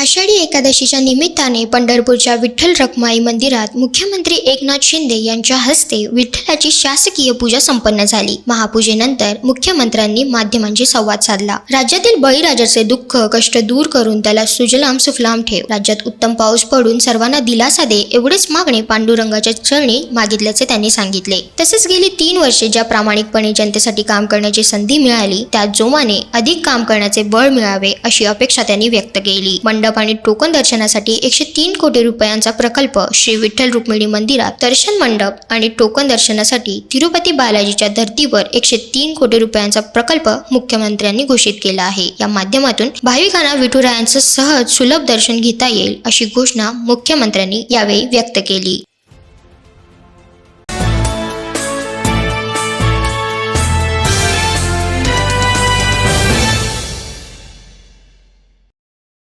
आषाढी एकादशीच्या निमित्ताने पंढरपूरच्या विठ्ठल रखमाई मंदिरात मुख्यमंत्री एकनाथ शिंदे यांच्या हस्ते विठ्ठलाची शासकीय पूजा संपन्न झाली. महापूजेनंतर मुख्यमंत्र्यांनी माध्यमांशी संवाद साधला. राज्यातील बळीराजाचे दुःख कष्ट दूर करून त्याला सुजलाम सुफलाम ठेव. राज्यात उत्तम पाऊस पडून सर्वांना दिलासा दे एवढेच मागणे पांडुरंगाच्या चरणी मागितल्याचे त्यांनी सांगितले. तसेच गेली तीन वर्षे ज्या प्रामाणिकपणे जनतेसाठी काम करण्याची संधी मिळाली त्या जोमाने अधिक काम करण्याचे बळ मिळावे अशी अपेक्षा त्यांनी व्यक्त केली. मंडळ मंडप आणि टोकन दर्शनासाठी एकशे तीन कोटी रुपयांचा प्रकल्प श्री विठ्ठल रुक्मिणी मंदिरात दर्शन मंडप आणि टोकन दर्शनासाठी तिरुपती बालाजीच्या धर्तीवर एकशे तीन कोटी रुपयांचा प्रकल्प मुख्यमंत्र्यांनी घोषित केला आहे. या माध्यमातून भाविकांना विठुरायांचं सहज सुलभ दर्शन घेता येईल अशी घोषणा मुख्यमंत्र्यांनी यावेळी व्यक्त केली.